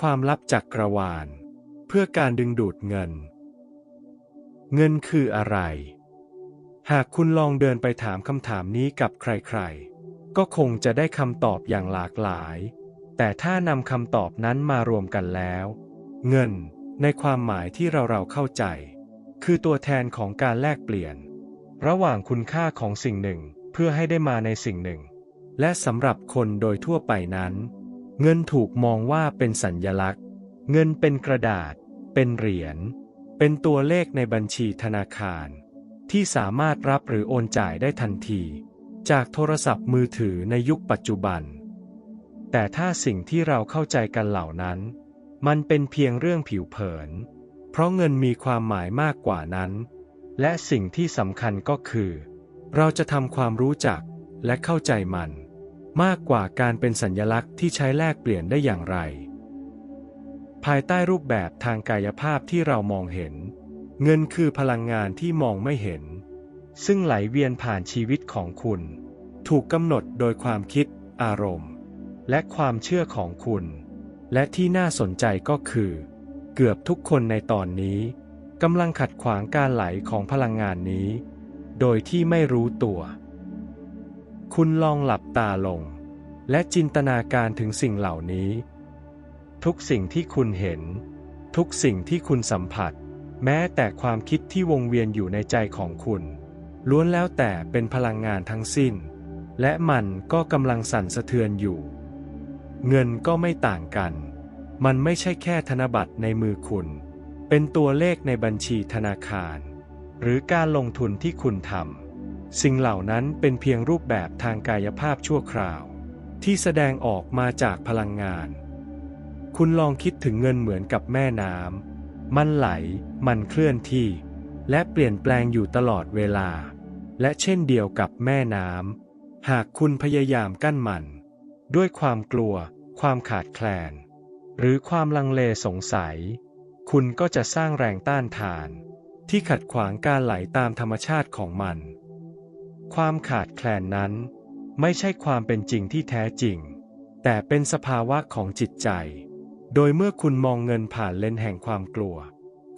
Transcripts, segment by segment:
ความลับจักกรวาล เพื่อการดึงดูดเงิน เงินคืออะไร หากคุณลองเดินไปถามคำถามนี้กับใครๆ ก็คงจะได้คำตอบอย่างหลากหลาย แต่ถ้านำคำตอบนั้นมารวมกันแล้ว เงินในความหมายที่เราเราเข้าใจ คือตัวแทนของการแลกเปลี่ยน ระหว่างคุณค่าของสิ่งหนึ่งเพื่อให้ได้มาในสิ่งหนึ่ง และสำหรับคนโดยทั่วไปนั้น เงินถูกมองว่าเป็นสัญญลักษณ์ เงินเป็นกระดาษ เป็นเหรียญ เป็นตัวเลขในบัญชีธนาคาร ที่สามารถรับหรือโอนจ่ายได้ทันที จากโทรศัพท์มือถือในยุคปัจจุบัน แต่ถ้าสิ่งที่เราเข้าใจกันเหล่านั้น มันเป็นเพียงเรื่องผิวเผิน เพราะเงินมีความหมายมากกว่านั้น และสิ่งที่สำคัญก็คือ เราจะทำความรู้จักและเข้าใจมัน มากกว่าการเป็นสัญญลักษณ์ที่ใช้แลกเปลี่ยนได้อย่างไร ภายใต้รูปแบบทางกายภาพที่เรามองเห็น เงินคือพลังงานที่มองไม่เห็น ซึ่งไหลเวียนผ่านชีวิตของคุณ ถูกกำหนดโดยความคิด อารมณ์ และความเชื่อของคุณ และที่น่าสนใจก็คือ เกือบทุกคนในตอนนี้กำลังขัดขวางการไหลของพลังงานนี้ โดยที่ไม่รู้ตัว คุณลองหลับตาลง และจินตนาการถึงสิ่งเหล่านี้ ทุกสิ่งที่คุณเห็น ทุกสิ่งที่คุณสัมผัส แม้แต่ความคิดที่วงเวียนอยู่ในใจของคุณ ล้วนแล้วแต่เป็นพลังงานทั้งสิ้น และมันก็กำลังสั่นสะเทือนอยู่ เงินก็ไม่ต่างกัน มันไม่ใช่แค่ธนบัตรในมือคุณ เป็นตัวเลขในบัญชีธนาคาร หรือการลงทุนที่คุณทำ สิ่งเหล่านั้นเป็นเพียงรูปแบบทางกายภาพชั่วคราว ที่แสดงออกมาจากพลังงาน คุณลองคิดถึงเงินเหมือนกับแม่น้ำมันไหล มันเคลื่อนที่ และเปลี่ยนแปลงอยู่ตลอดเวลา และเช่นเดียวกับแม่น้ำหากคุณพยายามกั้นมัน ด้วยความกลัว ความขาดแคลน หรือความลังเลสงสัย คุณก็จะสร้างแรงต้านทาน ที่ขัดขวางการไหลตามธรรมชาติของมัน ความขาดแคลนนั้น ไม่ใช่ความเป็นจริงที่แท้จริง แต่เป็นสภาวะของจิตใจ โดยเมื่อคุณมองเงินผ่านเลนแห่งความกลัว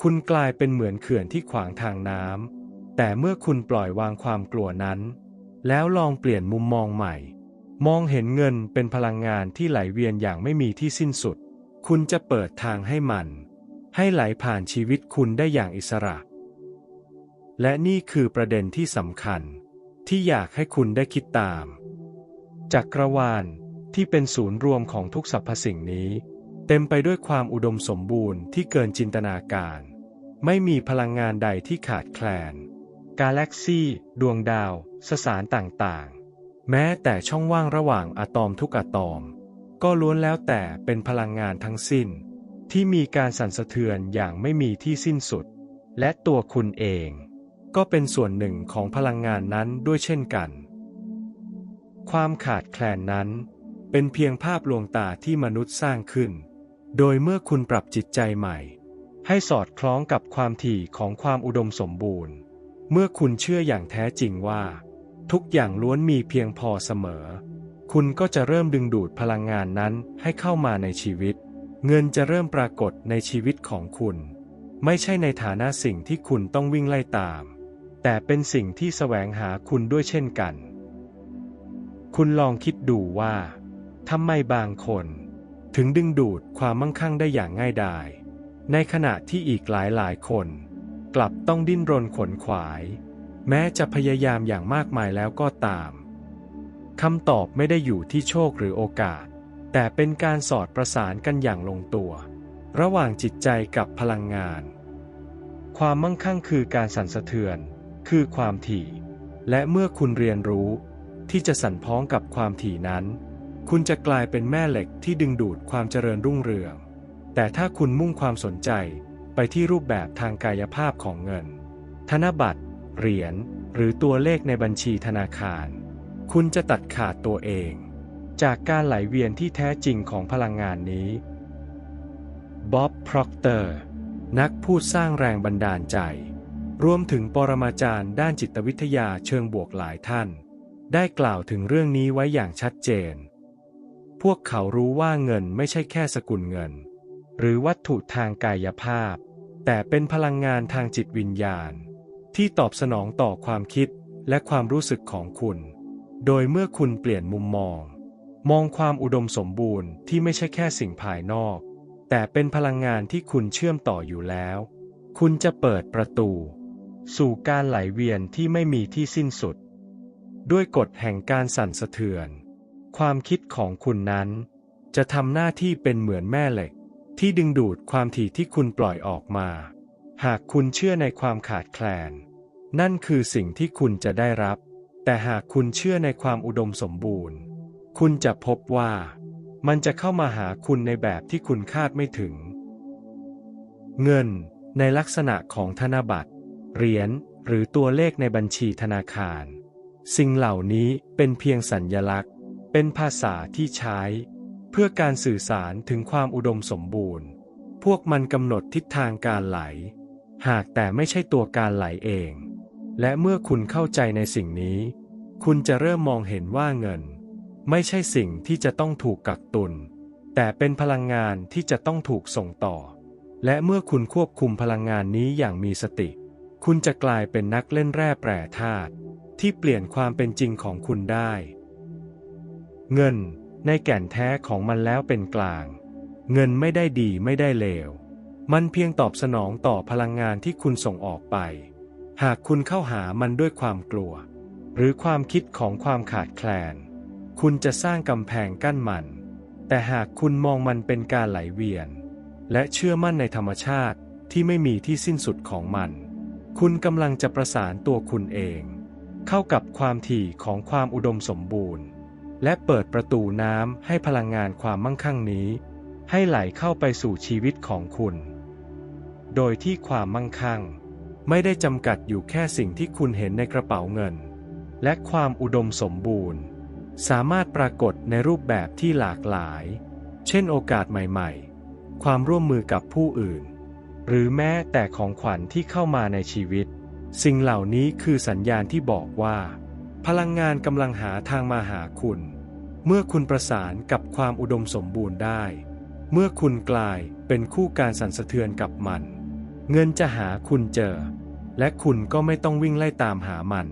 คุณกลายเป็นเหมือนเขื่อนที่ขวางทางน้ำแต่เมื่อคุณปล่อยวางความกลัวนั้น แล้วลองเปลี่ยนมุมมองใหม่ มองเห็นเงินเป็นพลังงานที่ไหลเวียนอย่างไม่มีที่สิ้นสุด คุณจะเปิดทางให้มัน ให้ไหลผ่านชีวิตคุณได้อย่างอิสระ และนี่คือประเด็นที่สำคัญ ที่อยากให้คุณได้คิดตาม จักรวาลที่เป็นศูนย์รวมของทุกสรรพสิ่งนี้ เต็มไปด้วยความอุดมสมบูรณ์ที่เกินจินตนาการ ไม่มีพลังงานใดที่ขาดแคลน กาแล็กซี่ ดวงดาว สสารต่างๆ แม้แต่ช่องว่างระหว่างอะตอมทุกอะตอม ก็ล้วนแล้วแต่เป็นพลังงานทั้งสิ้น ที่มีการสั่นสะเทือนอย่างไม่มีที่สิ้นสุด และตัวคุณเอง ก็เป็นส่วนหนึ่งของพลังงานนั้นด้วยเช่นกัน ความขาดแคลนนั้น เป็นเพียงภาพลวงตาที่มนุษย์สร้างขึ้น โดยเมื่อคุณปรับจิตใจใหม่ ให้สอดคล้องกับความถี่ของความอุดมสมบูรณ์ เมื่อคุณเชื่ออย่างแท้จริงว่า ทุกอย่างล้วนมีเพียงพอเสมอ คุณก็จะเริ่มดึงดูดพลังงานนั้นให้เข้ามาในชีวิต เงินจะเริ่มปรากฏในชีวิตของคุณ ไม่ใช่ในฐานะสิ่งที่คุณต้องวิ่งไล่ตาม แต่เป็นสิ่งที่แสวงหาคุณด้วยเช่นกัน คุณลองคิดดูว่าทำไมบางคน ถึงดึงดูดความมั่งคั่งได้อย่างง่ายดาย ในขณะที่อีกหลายหลายคน กลับต้องดิ้นรนขนขวาย แม้จะพยายามอย่างมากมายแล้วก็ตามคำตอบไม่ได้อยู่ที่โชคหรือโอกาส แต่เป็นการสอดประสานกันอย่างลงตัว ระหว่างจิตใจกับพลังงาน ความมั่งคั่งคือการสั่นสะเทือน คือความถี่ และเมื่อคุณเรียนรู้ ที่จะสั่นพ้องกับความถี่นั้น คุณจะกลายเป็นแม่เหล็กที่ดึงดูดความเจริญรุ่งเรือง แต่ถ้าคุณมุ่งความสนใจไปที่รูปแบบทางกายภาพของเงิน ธนบัตร เหรียญ หรือตัวเลขในบัญชีธนาคาร คุณจะตัดขาดตัวเอง จากการไหลเวียนที่แท้จริงของพลังงานนี้ บ๊อบ พร็อกเตอร์ นักพูดสร้างแรงบันดาลใจ รวมถึงปรมาจารย์ด้านจิตวิทยาเชิงบวกหลายท่าน ได้กล่าวถึงเรื่องนี้ไว้อย่างชัดเจน พวกเขารู้ว่าเงินไม่ใช่แค่สกุลเงิน หรือวัตถุทางกายภาพ แต่เป็นพลังงานทางจิตวิญญาณ ที่ตอบสนองต่อความคิดและความรู้สึกของคุณ โดยเมื่อคุณเปลี่ยนมุมมอง มองความอุดมสมบูรณ์ที่ไม่ใช่แค่สิ่งภายนอก แต่เป็นพลังงานที่คุณเชื่อมต่ออยู่แล้ว คุณจะเปิดประตู สู่การไหลเวียนที่ไม่มีที่สิ้นสุด ด้วยกฎแห่งการสั่นสะเทือน ความคิดของคุณนั้น จะทำหน้าที่เป็นเหมือนแม่เหล็ก ที่ดึงดูดความถี่ที่คุณปล่อยออกมา หากคุณเชื่อในความขาดแคลน นั่นคือสิ่งที่คุณจะได้รับ แต่หากคุณเชื่อในความอุดมสมบูรณ์ คุณจะพบว่า มันจะเข้ามาหาคุณในแบบที่คุณคาดไม่ถึง เงินในลักษณะของธนบัตร เหรียญหรือตัวเลขในบัญชีธนาคาร สิ่งเหล่านี้เป็นเพียงสัญญลักษณ์ เป็นภาษาที่ใช้ เพื่อการสื่อสารถึงความอุดมสมบูรณ์ พวกมันกำหนดทิศทางการไหล หากแต่ไม่ใช่ตัวการไหลเอง และเมื่อคุณเข้าใจในสิ่งนี้ คุณจะเริ่มมองเห็นว่าเงิน ไม่ใช่สิ่งที่จะต้องถูกกักตุน แต่เป็นพลังงานที่จะต้องถูกส่งต่อ และเมื่อคุณควบคุมพลังงานนี้อย่างมีสติ คุณจะกลายเป็นนักเล่นแร่แปรธาตุที่เปลี่ยนความเป็นจริงของคุณได้ เงินในแก่นแท้ของมันแล้วเป็นกลาง เงินไม่ได้ดีไม่ได้เลว มันเพียงตอบสนองต่อพลังงานที่คุณส่งออกไป หากคุณเข้าหามันด้วยความกลัว หรือความคิดของความขาดแคลน คุณจะสร้างกำแพงกั้นมัน แต่หากคุณมองมันเป็นการไหลเวียน และเชื่อมั่นในธรรมชาติที่ไม่มีที่สิ้นสุดของมัน คุณกำลังจะประสานตัวคุณเอง เข้ากับความถี่ของความอุดมสมบูรณ์ และเปิดประตูน้ำให้พลังงานความมั่งคั่งนี้ ให้ไหลเข้าไปสู่ชีวิตของคุณ โดยที่ความมั่งคั่ง ไม่ได้จำกัดอยู่แค่สิ่งที่คุณเห็นในกระเป๋าเงิน และความอุดมสมบูรณ์ สามารถปรากฏในรูปแบบที่หลากหลาย เช่นโอกาสใหม่ ๆ ความร่วมมือกับผู้อื่น หรือแม้แต่ของขวัญที่เข้ามาในชีวิต สิ่งเหล่านี้คือสัญญาณที่บอกว่า พลังงานกำลังหาทางมาหาคุณ เมื่อคุณประสานกับความอุดมสมบูรณ์ได้ เมื่อคุณกลายเป็นคู่การสั่นสะเทือนกับมัน เงินจะหาคุณเจอ และคุณก็ไม่ต้องวิ่งไล่ตามหามัน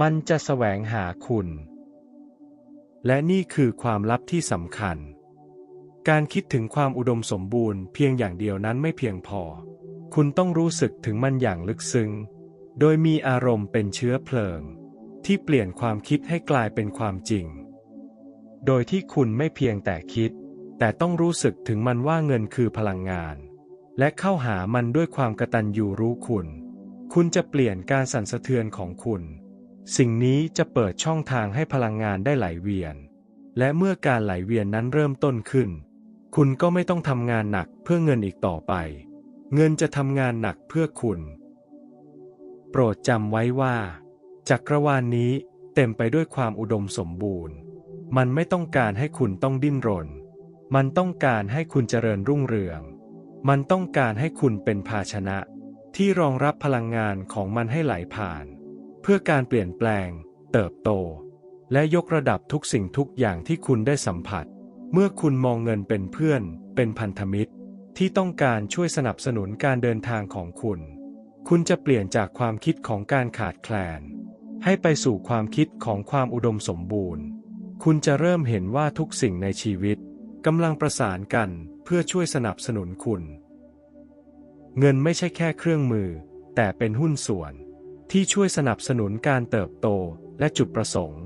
มันจะแสวงหาคุณ และนี่คือความลับที่สำคัญ การคิดถึงความอุดมสมบูรณ์เพียงอย่างเดียวนั้นไม่เพียงพอ คุณต้องรู้สึกถึงมันอย่างลึกซึ้ง โดยมีอารมณ์เป็นเชื้อเพลิง ที่เปลี่ยนความคิดให้กลายเป็นความจริง โดยที่คุณไม่เพียงแต่คิด แต่ต้องรู้สึกถึงมันว่าเงินคือพลังงาน และเข้าหามันด้วยความกระตัญญูรู้คุณ คุณจะเปลี่ยนการสั่นสะเทือนของคุณ สิ่งนี้จะเปิดช่องทางให้พลังงานได้ไหลเวียน และเมื่อการไหลเวียนนั้นเริ่มต้นขึ้น คุณก็ไม่ต้องทำงานหนักเพื่อเงินอีกต่อไป เงินจะทำงานหนักเพื่อคุณ โปรดจำไว้ว่า จักรวาลนนี้เต็มไปด้วยความอุดมสมบูรณ์ มันไม่ต้องการให้คุณต้องดิ้นรน มันต้องการให้คุณเจริญรุ่งเรือง มันต้องการให้คุณเป็นภาชนะ ที่รองรับพลังงานของมันให้ไหลผ่าน เพื่อการเปลี่ยนแปลง เติบโต และยกระดับทุกสิ่งทุกอย่างที่คุณได้สัมผัส เมื่อคุณมองเงินเป็นเพื่อน เป็นพันธมิตร ที่ต้องการช่วยสนับสนุนการเดินทางของคุณ คุณจะเปลี่ยนจากความคิดของการขาดแคลน ให้ไปสู่ความคิดของความอุดมสมบูรณ์ คุณจะเริ่มเห็นว่าทุกสิ่งในชีวิตกำลังประสานกันเพื่อช่วยสนับสนุนคุณ เงินไม่ใช่แค่เครื่องมือ แต่เป็นหุ้นส่วนที่ช่วยสนับสนุนการเติบโตและจุดประสงค์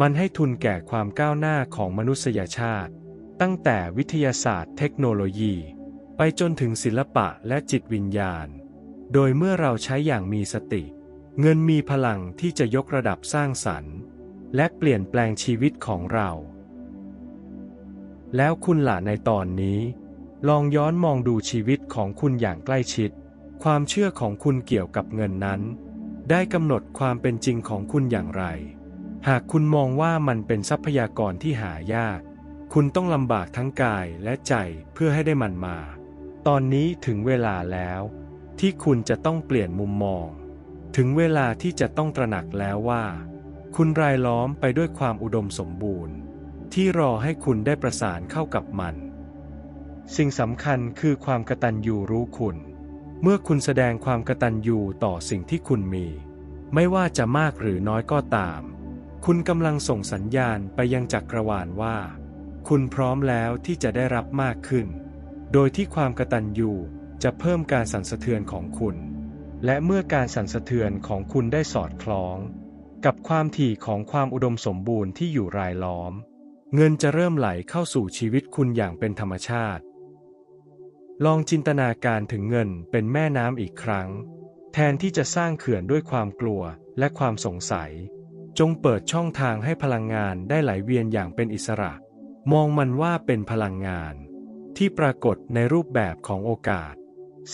มันให้ทุนแก่ความก้าวหน้าของมนุษยชาติ ตั้งแต่วิทยาศาสตร์เทคโนโลยี ไปจนถึงศิลปะและจิตวิญญาณ โดยเมื่อเราใช้อย่างมีสติ เงินมีพลังที่จะยกระดับสร้างสรรค์ และเปลี่ยนแปลงชีวิตของเรา แล้วคุณล่ะในตอนนี้ ลองย้อนมองดูชีวิตของคุณอย่างใกล้ชิด ความเชื่อของคุณเกี่ยวกับเงินนั้น ได้กำหนดความเป็นจริงของคุณอย่างไร หากคุณมองว่ามันเป็นทรัพยากรที่หายาก คุณต้องลำบากทั้งกายและใจเพื่อให้ได้มันมา ตอนนี้ถึงเวลาแล้ว ที่คุณจะต้องเปลี่ยนมุมมอง ถึงเวลาที่จะต้องตระหนักแล้วว่า คุณรายล้อมไปด้วยความอุดมสมบูรณ์ ที่รอให้คุณได้ประสานเข้ากับมัน สิ่งสำคัญคือความกตัญญูรู้คุณ เมื่อคุณแสดงความกตัญญูต่อสิ่งที่คุณมี ไม่ว่าจะมากหรือน้อยก็ตาม คุณกำลังส่งสัญญาณไปยังจักรวาลว่า คุณพร้อมแล้วที่จะได้รับมากขึ้น โดยที่ความกระตัญญูจะเพิ่มการสั่นสะเทือนของคุณ และเมื่อการสั่นสะเทือนของคุณได้สอดคล้อง กับความถี่ของความอุดมสมบูรณ์ที่อยู่รายล้อม เงินจะเริ่มไหลเข้าสู่ชีวิตคุณอย่างเป็นธรรมชาติ ลองจินตนาการถึงเงินเป็นแม่น้ำอีกครั้ง แทนที่จะสร้างเขื่อนด้วยความกลัวและความสงสัย จงเปิดช่องทางให้พลังงานได้ไหลเวียนอย่างเป็นอิสระ มองมันว่าเป็นพลังงาน ที่ปรากฏในรูปแบบของโอกาส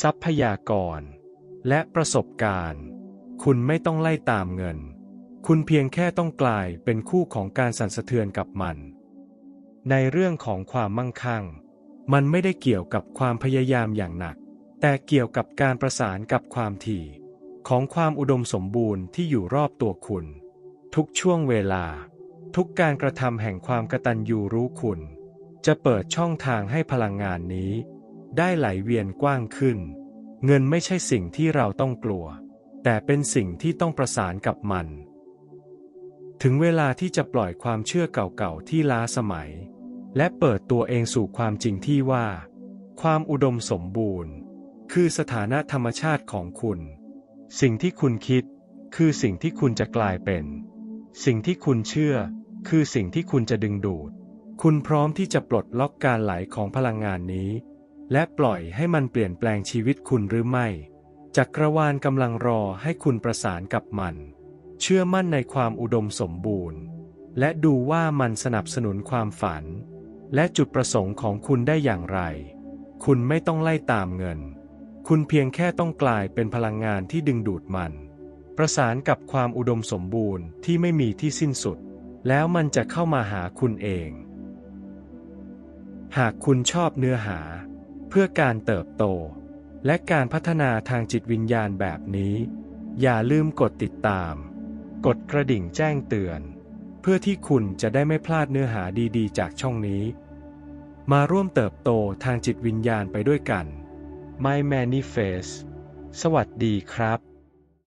ทรัพยากร และประสบการณ์ คุณไม่ต้องไล่ตามเงิน คุณเพียงแค่ต้องกลายเป็นคู่ของการสั่นสะเทือนกับมัน ในเรื่องของความมั่งคั่ง มันไม่ได้เกี่ยวกับความพยายามอย่างหนัก แต่เกี่ยวกับการประสานกับความถี่ ของความอุดมสมบูรณ์ที่อยู่รอบตัวคุณ ทุกช่วงเวลา ทุกการกระทำแห่งความกตัญญูรู้คุณ จะเปิดช่องทางให้พลังงานนี้ ได้ไหลเวียนกว้างขึ้น เงินไม่ใช่สิ่งที่เราต้องกลัว แต่เป็นสิ่งที่ต้องประสานกับมัน ถึงเวลาที่จะปล่อยความเชื่อเก่าๆที่ล้าสมัย และเปิดตัวเองสู่ความจริงที่ว่า ความอุดมสมบูรณ์ คือสถานะธรรมชาติของคุณ สิ่งที่คุณคิดคือสิ่งที่คุณจะกลายเป็น สิ่งที่คุณเชื่อ คือสิ่งที่คุณจะดึงดูด คุณพร้อมที่จะปลดล็อกการไหลของพลังงานนี้ และปล่อยให้มันเปลี่ยนแปลงชีวิตคุณหรือไม่ จักรวาลกำลังรอให้คุณประสานกับมัน เชื่อมั่นในความอุดมสมบูรณ์ และดูว่ามันสนับสนุนความฝัน และจุดประสงค์ของคุณได้อย่างไร คุณไม่ต้องไล่ตามเงิน คุณเพียงแค่ต้องกลายเป็นพลังงานที่ดึงดูดมัน ประสานกับความอุดมสมบูรณ์ที่ไม่มีที่สิ้นสุด แล้วมันจะเข้ามาหาคุณเอง หากคุณชอบเนื้อหา เพื่อการเติบโต และการพัฒนาทางจิตวิญญาณแบบนี้ อย่าลืมกดติดตาม กดกระดิ่งแจ้งเตือน เพื่อที่คุณจะได้ไม่พลาดเนื้อหาดีๆ จากช่องนี้ มาร่วมเติบโตทางจิตวิญญาณไปด้วยกัน My Manifest สวัสดีครับ